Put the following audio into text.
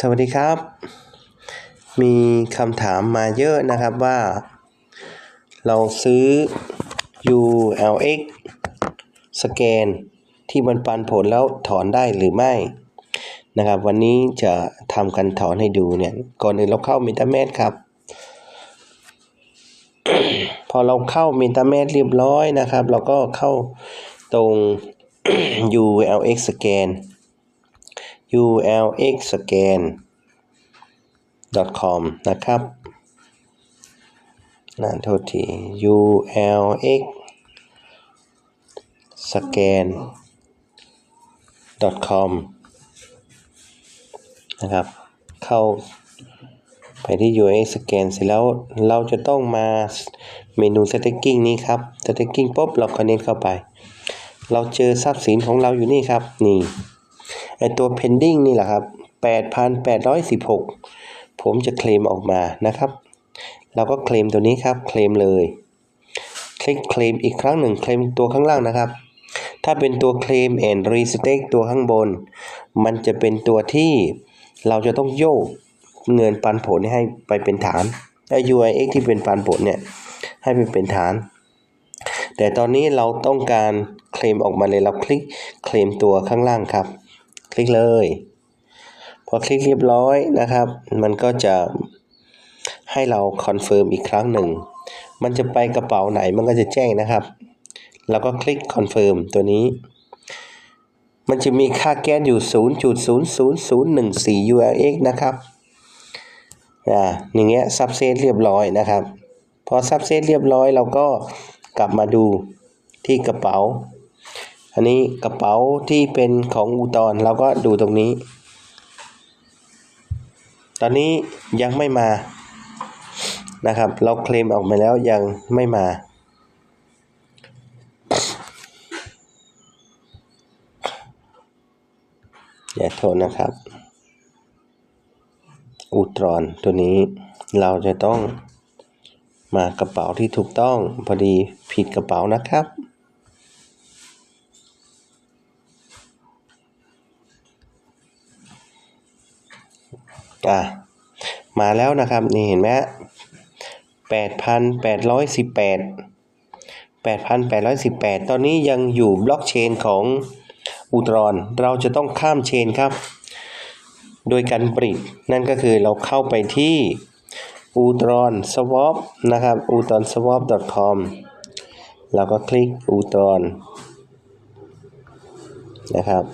สวัสดีครับ มีคำถามมาเยอะนะครับว่า เราซื้อ ULX สแกนที่มันปันผลแล้วถอนได้หรือไม่นะครับ วันนี้จะทำกันถอนให้ดูเนี่ย ก่อนอื่นเราเข้า m e t a m a s ครับ พอเราเข้า m e t a m a s เรียบร้อยนะครับ เราก็เข้าตรง ULX สแกน ulx scan com นะครับนะโทษที ulx scan com นะครับ เข้าไปที่ ulx scan เสร็จแล้วเราจะต้องมาเมนู staking นี้ครับ staking ปุ๊บเรา connect เข้าไป เราเจอทรัพย์สินของเราอยู่นี่ครับ นี่ ไอตัว pending นี่แหละครับ 8,816 ผมจะเคลมออกมานะครับ เราก็เคลมตัวนี้ครับ เคลมเลย คลิกเคลมอีกครั้งหนึ่ง เคลมตัวข้างล่างนะครับ ถ้าเป็นตัวเคลม and restake ตัวข้างบน มันจะเป็นตัวที่เราจะต้องโยกเงินปันผลให้ไปเป็นฐานไอ้ UIX ที่เป็นปันผลเนี่ยให้ไปเป็นฐาน แต่ตอนนี้เราต้องการเคลมออกมาเลยเราคลิกเคลมตัวข้างล่างครับ ลิกเลย พอคลิกเรียบร้อยนะครับ มันก็จะให้เราคอนเฟิร์มอีกครั้งหนึ่ง มันจะไปกระเป๋าไหนมันก็จะแจ้งนะครับเราก็คลิกคอนเฟิร์มตัวนี้ มันจะมีค่าแก๊สอยู่ 0.00014 ULX นะครับอ่าอย่างเงี้ยซับเซตเรียบร้อยนะครับ พอซับเซตเรียบร้อยเราก็กลับมาดูที่กระเป๋า อันนี้กระเป๋าที่เป็นของอูตอนเราก็ดูตรงนี้ ตอนนี้ยังไม่มานะครับ เราเคลมออกมาแล้วยังไม่มา อย่าโทษนะครับ อูตรอนตัวนี้เราจะต้องมากระเป๋าที่ถูกต้องพอดีผิดกระเป๋านะครับ อะมาแล้วนะครับ นี่เห็นไหมแปดพันแปดร้อยสิบแปดแปดพันแปดร้อยสิบแปดตอนนี้ยังอยู่บล็อกเชนของอูตรอนเราจะต้องข้ามเชนครับ โดยการบริดนั่นก็คือเราเข้าไปที่อูตรอนสวอปนะครับ u t r o n s w a p com แล้วก็คลิกอูตรอนนะครับ